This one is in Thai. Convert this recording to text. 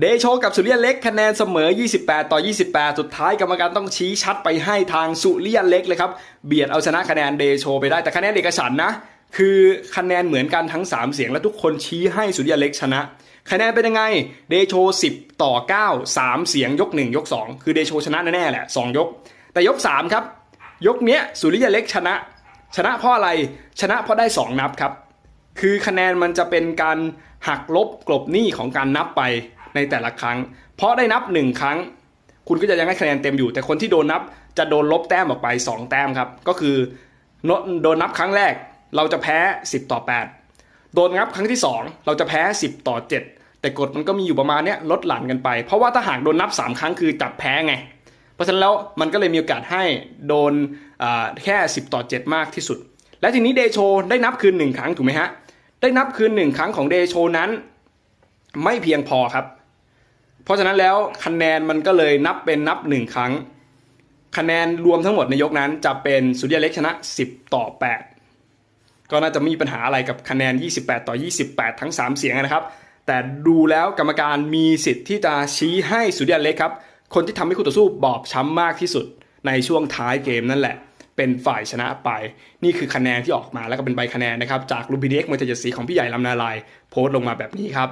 เดโชกับสุริยเล็กคะแนนเสมอ 28 ต่อ 28 สุดท้ายกรรมการต้องชี้ชัดไปให้ทางสุริยเล็กเลยครับ เบียดเอาชนะคะแนนเดโชไปได้แต่คะแนนเอกฉันนะ คือคะแนนเหมือนกันทั้ง 3 เสียงและทุกคนชี้ให้สุริยเล็กชนะคะแนนเป็นยังไงเดโช10 ต่อ 9 3 เสียงยก 1 ยก 2 คือเดโชชนะแน่ๆแหละ 2 ยก แต่ยก 3 ครับ ยกเนี้ยสุริยเล็กชนะ ชนะเพราะอะไรชนะเพราะได้ 2 นับครับ คือคะแนนมันจะเป็นการหักลบกลบหนี้ของการนับไป ในแต่ละครั้ง เพราะได้นับ 1 ครั้ง คุณก็จะยังให้คะแนนเต็มอยู่ แต่คนที่โดนนับจะโดนลบแต้มออกไป 2 แต้มครับ ก็คือโดนนับครั้งแรก เราจะแพ้ 10 ต่อ 8 โดนนับครั้งที่ 2 เราจะแพ้ 10 ต่อ 7 แต่กฎมันก็มีอยู่ประมาณเนี้ยลดหลั่นกันไป เพราะว่าถ้าหากโดนนับ 3 ครั้งคือจับแพ้ไง เพราะฉะนั้นแล้วมันก็เลยมีโอกาสให้โดนแค่ 10 ต่อ 7 มากที่สุด และทีนี้เดโชได้นับคืนหนึ่งครั้งถูกไหมฮะได้นับคืนหนึ่งครั้งของเดโชนั้นไม่เพียงพอครับ เพราะฉะนั้นแล้วคะแนนมันก็เลยนับเป็นนับหนึ่งครั้ง คะแนนรวมทั้งหมดในยกนั้นจะเป็นสุริยเล็กชนะ 10 ต่อ 8 ก็น่าจะไม่มีปัญหาอะไรกับคะแนน 28 ต่อ 28 ทั้ง 3 เสียงนะครับ แต่ดูแล้วกรรมการมีสิทธิ์ที่จะชี้ให้สุริยเล็กครับ คนที่ทำให้คู่ต่อสู้บอบช้ำมากที่สุดในช่วงท้ายเกมนั่นแหละ เป็นฝ่ายชนะไป นี่คือคะแนนที่ออกมาแล้วก็เป็นใบคะแนนนะครับจากลูบิเน็กมวยไทยเจ็ดสีของพี่ใหญ่ลำนาลายโพสต์ลงมาแบบนี้ครับ